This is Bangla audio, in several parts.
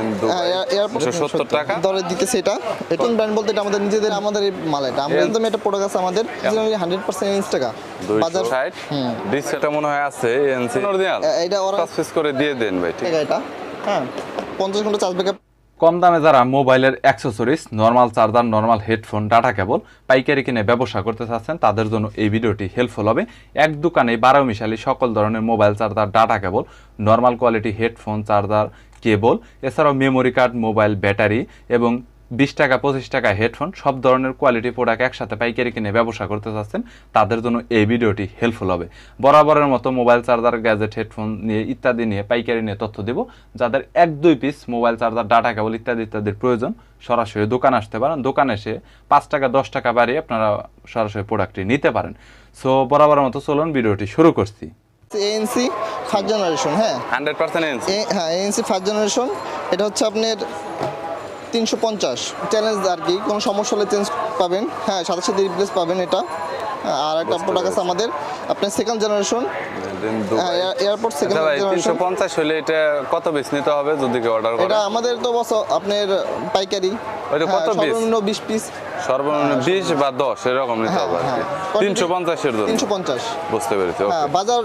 হ্যাঁ, এয়ার- এয়ারপোর্ট দুশো সত্তর টাকা। দরে দিতেছে এটা। এটন ব্র্যান্ড বলতে এটা আমাদের নিজেদের আমাদের মাল এটা। আমরা একদম এটা প্রোডাক্ট আছে আমাদের। হান্ড্রেড পার্সেন্ট ইঞ্চ টাকা বাজার মনে হয় আছে এনসি। অরিজিনাল এটা ওরা করে দিয়ে দেন ভাই ঠিক এটা। হ্যাঁ। পঞ্চাশ ঘণ্টা চার্জ ব্যাকআপ কম দামে যারা মোবাইলের accessories normal charger normal headphone data cable পাইকারি কিনে ব্যবসা করতে চাচ্ছেন, তাদের জন্য এই ভিডিওটি হেল্পফুল হবে। এক দোকানে বারো মিশালি সকল ধরনের mobile charger data cable normal quality headphone charger cable এছাড়াও মেমোরি কার্ড মোবাইল ব্যাটারি এবং বিশ টাকা পঁচিশ টাকা হেডফোন সব ধরনের কোয়ালিটি প্রোডাক্ট একসাথে পাইকারি কিনে ব্যবসা করতে চাচ্ছেন তাদের জন্য এই ভিডিওটি হেল্পফুল হবে। বরাবরের মতো মোবাইল চার্জার গ্যাজেট হেডফোন নিয়ে ইত্যাদি নিয়ে পাইকারি নিয়ে তথ্য দিব। যাদের এক দুই piece mobile charger data cable ইত্যাদি ইত্যাদির প্রয়োজন সরাসরি দোকান আসতে পারেন। দোকানে এসে পাঁচ টাকা দশ টাকা বাড়িয়ে আপনারা সরাসরি প্রোডাক্টটি নিতে পারেন। সো বরাবরের মতো চলুন ভিডিওটি শুরু করছি। এএনসি ফার্স্ট জেনারেশন হ্যাঁ। হান্ড্রেড পার্সেন্ট হ্যাঁ এএনসি ফার্স্ট জেনারেশন এটা হচ্ছে আপনার তিনশো পঞ্চাশ। চ্যালেঞ্জ আর কি কোনো সমস্যা হলে চেঞ্জ পাবেন। হ্যাঁ সাথে সাথে রিপ্লেস পাবেন এটা। হ্যাঁ, আর একটা প্রোডাক্ট আছে আমাদের। আপনার সেকেন্ড জেনারেশন হ্যাঁ এয়ারপোর্ট সেকেন্ড জেনারেশন পঞ্চাশ হলে এটা কত পিস নিতে হবে যদি কেউ অর্ডার করে? এটা আমাদের তো বস আপনার পাইকারি। ওইটা হ্যাঁ, কত piece? সর্বনিম্ন বিশ পিস সর্বনিম্ন বিশ বা দশ এরকম নিতে হ্যাঁ, হবে আর কি হ্যাঁ। তিনশো পঞ্চাশের জন্য। তিনশো পঞ্চাশ। বুঝতে পেরেছি হ্যাঁ বাজার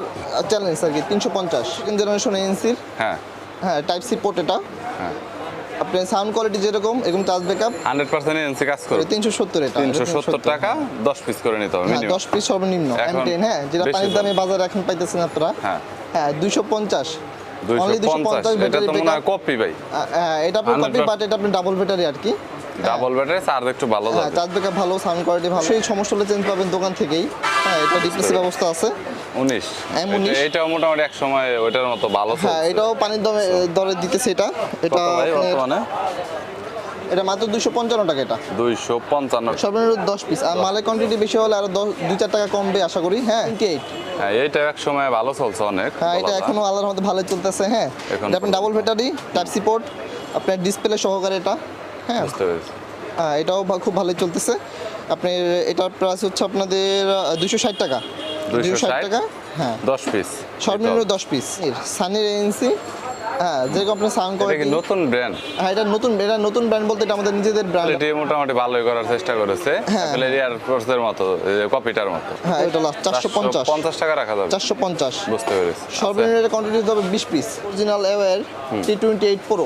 চ্যালেঞ্জ আর কি তিনশো পঞ্চাশ। সেকেন্ড জেনারেশন এএনসির হ্যাঁ। হ্যাঁ টাইপ সি পোর্ট এটা। হ্যাঁ। আপনার সাউন্ড কোয়ালিটি যেরকম এরকম charge backup hundred percent NC কাজ তিনশো সত্তর এটা তিনশো সত্তর টাকা দশ পিস করে নিতে হবে মিনিমাম দশ পিস সর্বনিম্ন এখন M10 হ্যাঁ যেটা পানির দামে বাজারে এখন পাইতেছেন আপনারা। হ্যাঁ। হ্যাঁ দুইশো পঞ্চাশ। দুইশো পঞ্চাশ এটা তো মনে হয় কপি ভাই। হ্যাঁ এটা আপনার কপি বাট এটা আপনি ডাবল ব্যাটারি আর কি। ডাবল ব্যাটারি চার্জ একটু ভালো হ্যাঁ যাবে। চার্জ ব্যাকআপ ভালো সাউন্ড কোয়ালিটি ভালো। সেই সমস্যা হলে চেঞ্জ পাবেন দোকান থেকেই। হ্যাঁ এটা রিপ্লেসের ব্যবস্থা আছে। উনিশ। M19 এটাও মোটামুটি এক সময় ওইটার মতো ভালো হ্যাঁ এটাও পানির দমে দরে দিতেছে এটা। এটা বর্তমানে? এটা মাত্র পঞ্চান্ন টাকা এটা। দুইশো পঞ্চান্ন। সর্বনিম্ন দশ পিস আর মালের কোয়ান্টিটি বেশি হলে আরও দশ দুই চার টাকা কমবে আশা করি। হ্যাঁ? টোয়েন্টি এইট হ্যাঁ এইটা এক সময় ভালো চলছে অনেক হ্যাঁ এটা এখনও আল্লাহর মধ্যে ভালো চলতেছে হ্যাঁ? এটা আপনার ডাবল ব্যাটারি পোর্ট আপনার ডিসপ্লে সহকারে এটা হ্যাঁ? হ্যাঁ এটাও খুব ভালোই চলতেছে। আপনার এটার প্রাইস হচ্ছে আপনাদের দুশো ষাট টাকা। 260 টাকা? হ্যাঁ। দশ পিস সর্বনিম্ন দশ পিস সানির এজেন্সি হ্যাঁ যেরকম আপনার সাউন্ড এটা কি নতুন ব্র্যান্ড হ্যাঁ এটা নতুন এটা নতুন ব্র্যান্ড বলতে এটা আমাদের নিজেদের ব্র্যান্ড কোয়ালিটি মোটামুটি ভালোই করার চেষ্টা করেছে। হ্যাঁ। অ্যাপেলের এয়ারফোর্সের মতো কপিটার মতো। হ্যাঁ এটা লাস্ট চারশো পঞ্চাশ। পঞ্চাশ টাকা রাখা যাবে। চারশো পঞ্চাশ। বুঝতে পেরেছি। সর্বনিম্ন কোয়ান্টিটি হবে বিশ piece original air T twenty eight pro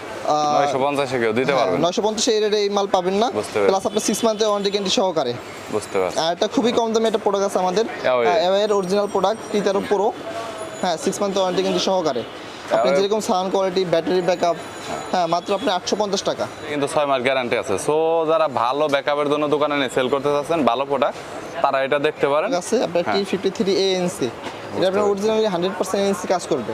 নয়শো পঞ্চাশে কেউ দিতে পারবেন নয়শো পঞ্চাশ এই মাল পাবেন না। প্লাস আপনার সিক্স মান্থের ওয়ারেন্টি গ্যারান্টি সহকারে। বুঝতে পারছি। আর এটা খুবই কম দামে একটা প্রোডাক্ট আছে আমাদের। এর। অরিজিনাল প্রোডাক্ট টি তেরো প্রো হ্যাঁ সিক্স মান্থ ওয়ারেন্টি কিন্তু সহকারে। আপনি যেরকম সাউন্ড কোয়ালিটি ব্যাটারি ব্যাকআপ হ্যাঁ। মাত্র আপনি আটশো পঞ্চাশ টাকা। কিন্তু ছয় মাস গ্যারান্টি আছে। সো যারা ভালো ব্যাকআপের জন্য দোকানে নিয়ে সেল করতে চাচ্ছেন ভালো প্রোডাক্ট তারা এটা দেখতে পারেন। আছে আপনার টি ফিফটি থ্রি এএনসি এটা আপনার অরিজিনালি হান্ড্রেড পার্সেন্ট এএনসি কাজ করবে।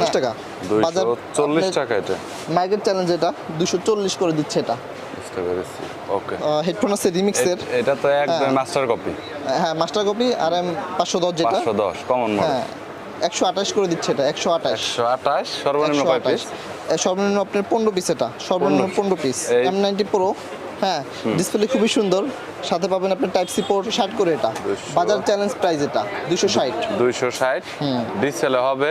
দশ টাকা। চল্লিশ টাকা এটা। মার্কেট চ্যালেঞ্জ এটা দুশো চল্লিশ করে দিচ্ছে এটা। বুঝতে পেরেছি। ওকে হেডফোন আছে রিমিক্সের এটা তো একদম। মাস্টার কপি হ্যাঁ মাস্টার কপি আর এম পাঁচশো দশ যেটা। পাঁচশো দশ কমন হ্যাঁ একশো আঠাশ করে দিচ্ছে এটা একশো আঠাশ। একশো আঠাশ সর্বনিম্ন পিস সর্বনিম্ন আপনার পনেরো পিস এটা সর্বনিম্ন পনেরো পিস এম নাইনটি প্রো হ্যাঁ ডিসপ্লে খুবই সুন্দর। সাথে পাবেন আপনার টাইপ সি পোর্ট ষাট করে এটা। বাজার চ্যালেঞ্জ প্রাইস এটা দুশো ষাট। দুইশো ষাট। ডিসেলে হবে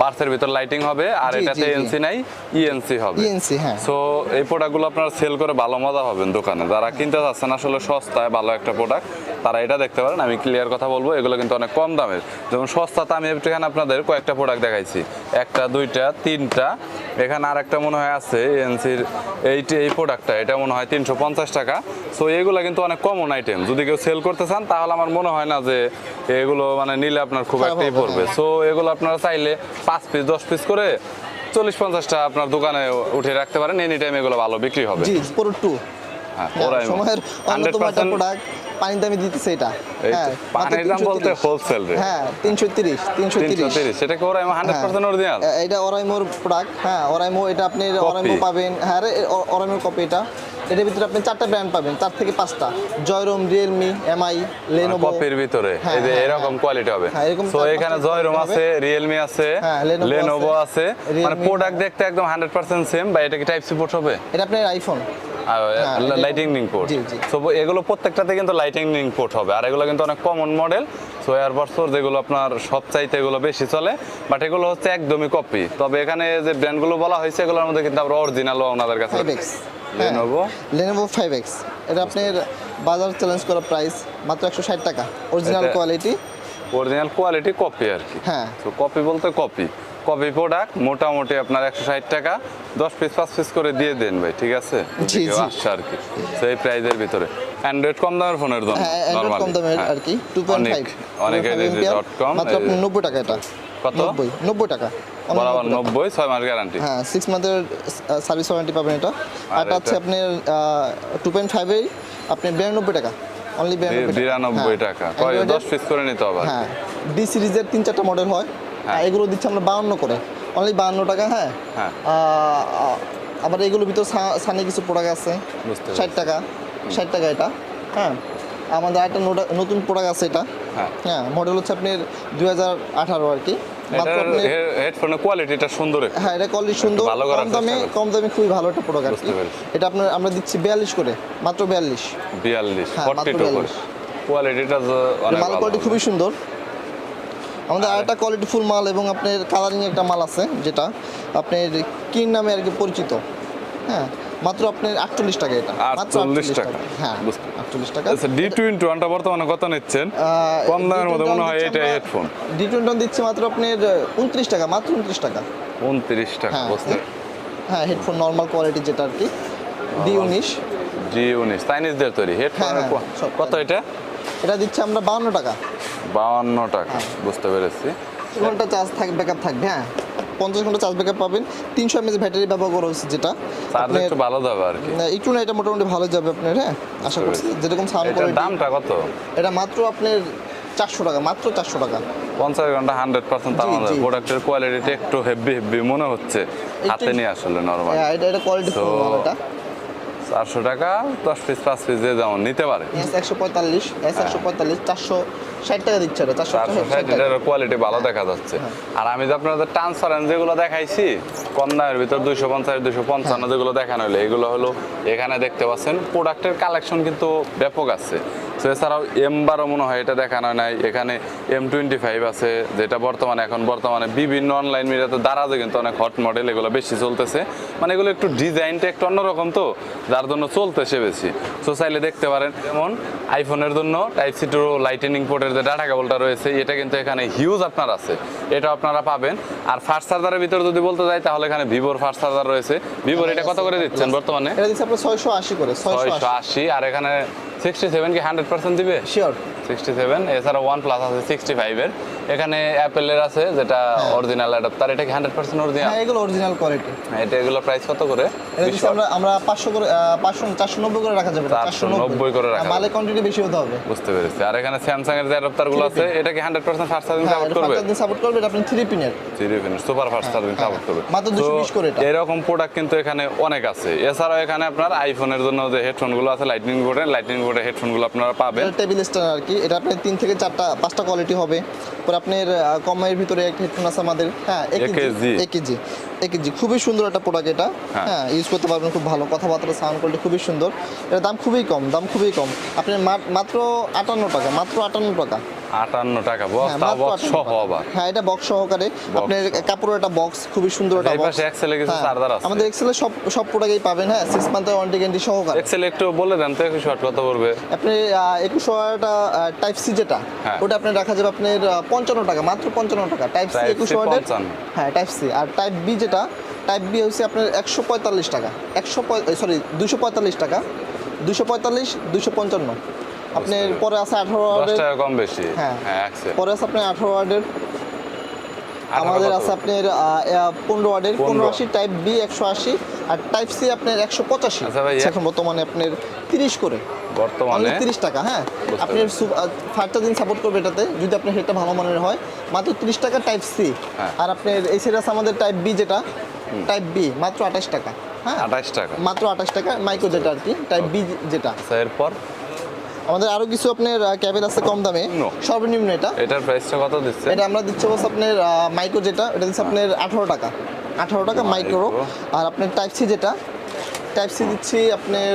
বার্সের ভিতর লাইটিং হবে আর এটাতে। এনসি নাই ইএনসি হবে। ইএনসি হ্যাঁ। সো এই প্রোডাক্টগুলো আপনারা সেল করে ভালো মজা পাবেন দোকানে। যারা কিনতে চাচ্ছেন আসলে সস্তায় ভালো একটা প্রোডাক্ট তারা এটা দেখতে পারেন। আমি ক্লিয়ার কথা বলব এগুলো কিন্তু অনেক কম দামের। যেমন সস্তাতে আমি এখানে আপনাদের কয়েকটা প্রোডাক্ট দেখাইছি। একটা দুইটা তিনটা। এখানে আর একটা মনে হয় আছে এনসির এইটি এই প্রোডাক্টটা এটা মনে হয় তিনশো পঞ্চাশ টাকা। সো এগুলো কিন্তু অনেক কমন আইটেম যদি কেউ সেল করতে চান তাহলে আমার মনে হয় না যে এগুলো মানে নিলে আপনার খুব একটাই পড়বে। সো এগুলো আপনারা চাইলে পাঁচ পিস দশ পিস করে চল্লিশ পঞ্চাশটা আপনার দোকানে উঠে রাখতে পারেন। এনি টাইম এগুলো ভালো বিক্রি হবে। জি পুরো টু সময়ের অন্যতম একটা প্রোডাক্ট পানির দামে দিতেছে এটা। হ্যাঁ পানির দাম বলতে হোলসেল রে। হ্যাঁ কি অরিজিনাল এটা প্রোডাক্ট হ্যাঁ এটা আপনি পাবেন। হ্যাঁ কপি এটা। এটার ভিতরে আপনি চারটা ব্র্যান্ড পাবেন চার থেকে পাঁচটা। জয়রম রিয়েলমি এমআই লেনোভো কপির ভিতরে। হ্যাঁ, এই যে হ্যাঁ, এরকম। কোয়ালিটি হবে। হ্যাঁ, তো চার এখানে জয়রুম আছে রিয়েলমি আছে লেনোভো আছে, মানে প্রোডাক্ট দেখতে একদম হান্ড্রেড পার্সেন্ট সেম বা এটা কি টাইপ সি পোর্ট হবে? এটা আপনার আইফোন লাইটিং পোর্ট। সো এগুলো প্রত্যেকটাতে কিন্তু লাইটিং পোর্ট হবে। আর এগুলো কিন্তু অনেক কমন মডেল সো এয়ারবাডসোর যেগুলো আপনার সব চাইতে এগুলো বেশি চলে। বাট এগুলো হচ্ছে একদমই কপি তবে এখানে যে ব্র্যান্ডগুলো বলা হয়েছে এগুলোর মধ্যে কিন্তু আমরা অরিজিনালও ওনাদের কাছে Lenovo? লেনোভো ফাইভ এক্স এটা আপনার বাজার চ্যালেঞ্জ করা প্রাইস মাত্র একশো ষাট টাকা। Original quality original quality copy আর কি। হ্যাঁ। তো কপি বলতে কপি কপি প্রোডাক্ট মোটামুটি আপনার একশো ষাট টাকা। দশ পিস পাঁচ পিস করে দিয়ে দেন ভাই ঠিক আছে। আসছে আর কি। তো এই প্রাইজের ভিতরে। অ্যান্ড্রয়েড কম দামের ফোনের জন্য হ্যাঁ কম দামের। আর কি। টু পয়েন্ট ফাইভ অনেক মাত্র নব্বই টাকা এটা। কত? নব্বই নব্বই টাকা। Only বরাবর 90 টাকা। নব্বই ছয় মাস গ্যারান্টি হ্যাঁ সিক্স মান্থের সার্ভিস ওয়ারেন্টি পাবেন এটা। আর এটা হচ্ছে? আপনার টু পয়েন্ট ফাইভেই আপনি বিরানব্বই টাকা। অনলি বিরানব্বই টাকা। কয়? দশ পিস করে নিতে হবে। হ্যাঁ ডি সিরিজের তিন চারটা মডেল হয়। হ্যাঁ। এগুলো দিচ্ছি আমরা বাউন্ন করে। অনলি বাউন্ন টাকা হ্যাঁ। হ্যাঁ। আবার এগুলোর ভিতর সানি কিছু প্রোডাক্ট আছে। বুঝতে ষাট টাকা ষাট টাকা এটা। হ্যাঁ। আমাদের একটা নতুন প্রোডাক্ট আছে এটা। হ্যাঁ। হ্যাঁ মডেল হচ্ছে আপনার দুই হাজার আঠারো আর কি। হেডফোনের কোয়ালিটিটা সুন্দর হ্যাঁ এটা কোয়ালিটি সুন্দর কম দামে কম দামে খুবই ভালো একটা প্রোডাক্ট এটা আপনার আমরা দিচ্ছি বিয়াল্লিশ করে মাত্র বিয়াল্লিশ। বিয়াল্লিশ হ্যাঁ, ফর্টি টু কোয়ালিটিটা মাল ভালো। কোয়ালিটি খুবই সুন্দর। আমাদের আরেকটা কোয়ালিটি ফুল মাল এবং আপনার কালারিং একটা মাল আছে যেটা আপনার কিন নামে আর কি পরিচিত। হ্যাঁ মাত্র আপনার আটচল্লিশ টাকা এটা। 48 টাকা। হ্যাঁ আটচল্লিশ টাকা। আচ্ছা ডি টোয়েন্টি ওয়ানটা বর্তমানে কত নিচ্ছেন? কম দামের মধ্যে মনে হয় এটা হেডফোন ডি টোয়েন্টি দিচ্ছে মাত্র আপনার উনত্রিশ টাকা মাত্র উনত্রিশ টাকা। উনত্রিশ টাকা হ্যাঁ বুঝতে হ্যাঁ। হেডফোন নর্মাল কোয়ালিটি যেটা আর কি। ডি উনিশ জি উনিশ চাইনিজদের তৈরি। হেডফোন হ্যাঁ, হ্যাঁ, কত এটা? এটা দিচ্ছে আমরা বাউন্ন টাকা। বাউন্ন টাকা। বুঝতে পেরেছি। ঘণ্টা চার্জ থাকবে ব্যাকআপ থাকবে হ্যাঁ। পঞ্চাশ ঘণ্টা চার্জ ব্যাকআপ পাবেন। তিনশো এমএস ব্যাটারি ব্যবহার করা হচ্ছে যেটা। একটু ভালো যাবে আর কি। না, একটু না এটা মোটামুটি ভালো যাবে আপনার হ্যাঁ আশা করছি। যেরকম সাউন্ড কোয়ালিটি দামটা কত? এটা মাত্র আপনার চারশো টাকা মাত্র চারশো টাকা। পঞ্চাশ ঘণ্টা হান্ড্রেড পার্সেন্ট জি, প্রোডাক্টের কোয়ালিটিটা একটু হেভি হেভি মনে হচ্ছে। হাতে নিয়ে আসলে নর্মাল হ্যাঁ এটা এটা কোয়ালিটি ফুল মাল এটা। চারশো টাকা দশ পিস পাঁচ পিস যে যেমন নিতে পারে। এস একশো পঁয়তাল্লিশ এস একশো পঁয়তাল্লিশ চারশো ষাট টাকা দিচ্ছে এটা চারশো চারশো ষাট এটার কোয়ালিটি ভালো দেখা যাচ্ছে। আর আমি যে আপনাদের যেগুলো দেখাইছি কম দামের ভিতর দুইশো পঞ্চাশ দুইশো পঞ্চান্ন যেগুলো দেখানো হলো এগুলো হলো এখানে দেখতে পাচ্ছেন প্রোডাক্টের কালেকশন কিন্তু ব্যাপক আছে। তো এছাড়াও এম বারো মনে হয় এটা দেখানো নাই এখানে এম টোয়েন্টি ফাইভ আছে যেটা বর্তমানে এখন বর্তমানে বিভিন্ন অনলাইন মিডিয়াতে দারাজে কিন্তু অনেক হট মডেল এগুলো বেশি চলতেছে। মানে এগুলো একটু ডিজাইনটা একটু অন্যরকম তো যার জন্য চলতেছে বেশি। সো চাইলে দেখতে পারেন যেমন আইফোনের জন্য টাইপ সি টু লাইটেনিং পোর্টের যে ডাটা কেবলটা রয়েছে এটা কিন্তু এখানে হিউজ আপনার আছে। এটা আপনারা পাবেন। আর ফাস্ট চার্জারের ভিতরে যদি বলতে যাই তাহলে এখানে ভিভোর ফাস্ট চার্জার রয়েছে। ভিভোর এটা কত করে দিচ্ছেন বর্তমানে? এটা দিচ্ছে আপনার ছয়শো আশি করে ছয়শো ছয়শো আশি আর এখানে সিক্সটি সেভেন কি হান্ড্রেড পার্সেন্ট দিবে? শিওর সিক্সটি সেভেন এছাড়া ওয়ান প্লাস আছে সিক্সটি ফাইভের এখানে অ্যাপেলের আছে যেটা অরিজিনাল অ্যাডাপ্টার এটা কি হান্ড্রেড পার্সেন্ট অরিজিনাল হ্যাঁ এগুলো অরিজিনাল কোয়ালিটি এটা এগুলো প্রাইস কত করে? আমরা আমরা পাঁচশো করে পাঁচশো চারশো নব্বই করে রাখা যাবে এটা, 490 করে রাখা মালের কোয়ান্টিটি বেশি হতে হবে। বুঝতে পেরেছি। আর এখানে স্যামসাং এর যে অ্যাডাপ্টারগুলো আছে এটা কি hundred percent fast charging support করবে? সাপোর্ট করবে এটা আপনি থ্রি পিনের সুপার ফাস্ট চার্জিং সাপোর্ট করবে। মাত্র 220 করে এটা। এরকম প্রোডাক্ট কিন্তু এখানে অনেক আছে। এছাড়াও এখানে আপনার আইফোনের জন্য যে হেডফোনগুলো আছে লাইটনিং বোর্ডের লাইটনিং বোর্ডের হেডফোনগুলো আপনারা পাবেন। টেবিল স্ট্যান্ড আর কি। এটা আপনার তিন থেকে চারটা পাঁচটা কোয়ালিটি হবে। পরে আপনার কমাইয়ের কমের ভিতরে একটা হেডফোন আছে আমাদের। হ্যাঁ AKG একেজি একেজি খুবই সুন্দর একটা প্রোডাক্ট এটা। হ্যাঁ। হ্যাঁ ইউজ করতে পারবেন খুব ভালো কথাবার্তা সাউন্ড কোয়ালিটি খুবই সুন্দর। এটার দাম খুবই কম দাম খুবই কম। আপনি মাত্র আটান্ন টাকা মাত্র আটান্ন টাকা। আটান্ন টাকা হ্যাঁ, বস্তা বক্স সহ আবার। হ্যাঁ এটা বক্স সহকারে। আপনার কাপড়ের একটা বক্স খুবই সুন্দর একটা এই বক্স পাশে এক্সেলে কিছু চার্জার আছে। আমাদের এক্সেলে সব সব প্রোডাক্টই পাবেন হ্যাঁ সিক্স মান্থের ওয়ারেন্টি গ্যারান্টি সহকারে। এক্সেল একটু বলে দেন তো কত পড়বে আপনি টাইপ সি যেটা হ্যাঁ। ওটা রাখা যাবে আপনার পঞ্চান্ন টাকা মাত্র পঞ্চান্ন টাকা। টাইপ সি একুশ 55 হ্যাঁ টাইপ সি আর টাইপ বি যেটা টাইপ বি হচ্ছে আপনার একশো পঁয়তাল্লিশ টাকা। একশো সরি দুশো পঁয়তাল্লিশ টাকা। দুশো পঁয়তাল্লিশ দুশো পঞ্চান্ন। আপনার পরে আছে আঠারো ওয়ার্ডের টাকা কম বেশি। হ্যাঁ। হ্যাঁ পরে আছে আপনার আঠারো ওয়ার্ডের আমাদের আছে আপনার পনেরো ওয়ার্ডের 15 পনেরো আশি টাইপ বি একশো আশি। আর টাইপ সি আপনার একশো পঁচাশি। আচ্ছা এখন বর্তমানে আপনার তিরিশ করে। বর্তমানে তিরিশ টাকা হ্যাঁ। আপনি ফার্স্ট চার্জিং সাপোর্ট করবে এটাতে যদি আপনার সেটা ভালো মানের হয়। মাত্র তিরিশ টাকা টাইপ সি হ্যাঁ। আর আপনার এই সেট আমাদের টাইপ বি যেটা টাইপ বি মাত্র আঠাশ টাকা হ্যাঁ। আঠাশ টাকা। মাত্র আঠাশ টাকা মাইক্রো যেটা আর কি টাইপ বি যেটা। আচ্ছা এরপর? আমাদের আরও কিছু আপনার ক্যাবেল আছে কম দামে। সর্বনিম্ন এটা। এটার প্রাইসটা কত দিচ্ছে? এটা আমরা দিচ্ছি হচ্ছে আপনার মাইক্রো যেটা এটা দিচ্ছে আপনার আঠারো টাকা। আঠারো টাকা মাইক্রো। আর আপনার টাইপ সি যেটা টাইপ সি দিচ্ছি আপনার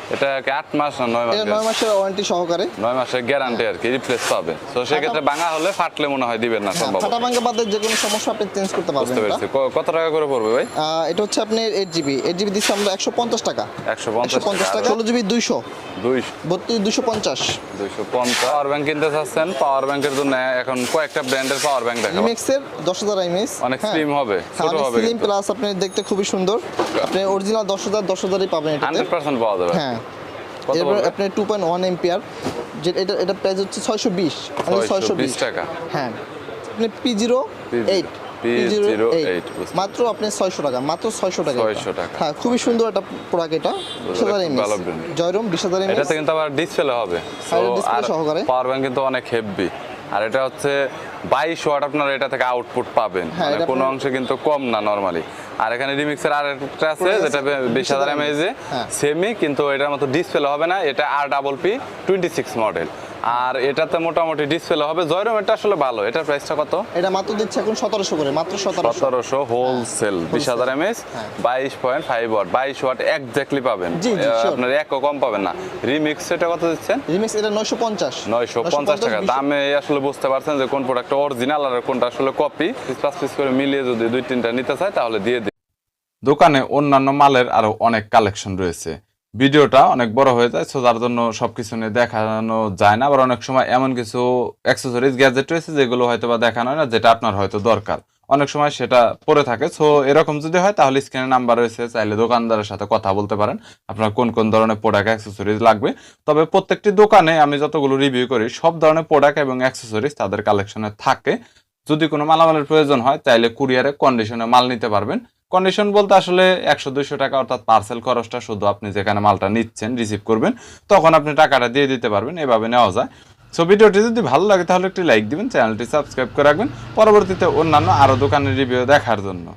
এটা আট মাস না নয় মাস নয় মাসের ওয়ারেন্টি সহকারে। নয় মাসের গ্যারান্টি আর কি রিপ্লেস পাবে। তো সেক্ষেত্রে ভাঙা হলে ফাটলে মনে হয় দিবেন না হ্যাঁ, সম্ভব ফাটা ভাঙ্গা বাদের যে কোনো সমস্যা আপনি চেঞ্জ করতে পারবেন বুঝতে কত টাকা করে পড়বে ভাই? এটা হচ্ছে এইট জিবি এইট জিবি দিচ্ছি আমরা একশো পঞ্চাশ টাকা। একশো পঞ্চাশ টাকা। ষোলো জিবি দুইশো। দুইশো বত্রিশ দুশো পঞ্চাশ। দুইশো পঞ্চাশ। পাওয়ার ব্যাংক কিনতে চাচ্ছেন পাওয়ার ব্যাংকের জন্য এখন কয়েকটা ব্র্যান্ডের পাওয়ার ব্যাংক ইমেক্সের দশ হাজার এমএস অনেক slim হবে, ছোট হবে স্লিম। প্লাস আপনি দেখতে খুবই সুন্দর। আপনি অরিজিনাল দশ হাজার দশ হাজারই পাবেন এটাতে। হান্ড্রেড পার্সেন্ট পাওয়া যাবে। হ্যাঁ। এরপর? আপনার টু পয়েন্ট ওয়ান এম্পিয়ার যে এটা এটা প্রাইস হচ্ছে ছয়শো বিশ। ছয়শো 620 বিশ। টাকা। হ্যাঁ। আপনি পি জিরো এইট P08 বুঝতে মাত্র আপনি ছয়শো টাকা মাত্র ছয়শো টাকা 600 টাকা। হ্যাঁ খুবই সুন্দর একটা প্রোডাক্ট এটা। বিশ হাজার এমএস জয়রম বিশ হাজার এমএস এটা কিন্তু আবার ডিসপ্লে হবে। হ্যাঁ, এটা সহকারে। পাওয়ার ব্যাংক কিন্তু অনেক হেভি আর এটা হচ্ছে বাইশ ওয়াট আপনারা এটা থেকে আউটপুট পাবেন। হ্যাঁ, মানে কোনো অংশে কিন্তু কম না নর্মালি আর এখানে রিমিক্সের আর একটা আছে যেটা বিশ হাজার 20,000 এমএজে হ্যাঁ। সেমি কিন্তু এটার মতো ডিসপ্লে হবে না এটা আর double P twenty six model আর এটাতে মোটামুটি ডিসপ্লে হবে। জয়রম এটা আসলে ভালো। এটার প্রাইসটা কত? এটা মাত্র দিচ্ছে এখন সতেরোশো করে মাত্র সতেরোশো। সতেরোশো হোলসেল বিশ হাজার এমএস হ্যাঁ। বাইশ পয়েন্ট ফাইভ ওয়াট বাইশ ওয়াট একজাক্টলি পাবেন। আপনার একও কম পাবেন না। রিমিক্স এটা কত দিচ্ছেন? রিমিক্স এটা নয়শো পঞ্চাশ। নয়শো পঞ্চাশ টাকা। দামে আসলে বুঝতে পারছেন যে কোন প্রোডাক্ট অরিজিনাল আর কোনটা আসলে কপি পাঁচ পিস করে মিলিয়ে যদি দুই তিনটা নিতে চায় তাহলে দিয়ে দিই দোকানে অন্যান্য মালের আরও অনেক কালেকশন রয়েছে। ভিডিওটা অনেক বড় হয়ে যায় সো যার জন্য সবকিছু নিয়ে দেখানো যায় না। আবার অনেক সময় এমন কিছু অ্যাক্সেসরিজ গ্যাজেট রয়েছে যেগুলো হয়তো বা দেখানো হয় না, যেটা আপনার হয়তো দরকার। অনেক সময় সেটা পড়ে থাকে সো এরকম যদি হয় তাহলে স্ক্রিনে নাম্বার রয়েছে, চাইলে দোকানদারের সাথে কথা বলতে পারেন, আপনার কোন কোন ধরনের প্রোডাক্ট অ্যাক্সেসরিজ লাগবে। তবে প্রত্যেকটি দোকানে আমি যতগুলো রিভিউ করি, সব ধরনের প্রোডাক্ট এবং অ্যাক্সেসরিজ তাদের কালেকশনে থাকে। যদি কোনো মালামালের প্রয়োজন হয়, চাইলে কুরিয়ারে কন্ডিশনে মাল নিতে পারবেন। কন্ডিশন বলতে আসলে একশো, দুইশো টাকা অর্থাৎ পার্সেল খরচটা শুধু আপনি যেখানে মালটা নিচ্ছেন রিসিভ করবেন, তখন আপনি টাকাটা দিয়ে দিতে পারবেন, এভাবে নেওয়া যায়। সো ভিডিওটি যদি ভালো লাগে তাহলে একটি লাইক দিবেন চ্যানেলটি সাবস্ক্রাইব করে রাখবেন। পরবর্তীতে অন্যান্য আরও দোকানের রিভিউ দেখার জন্য।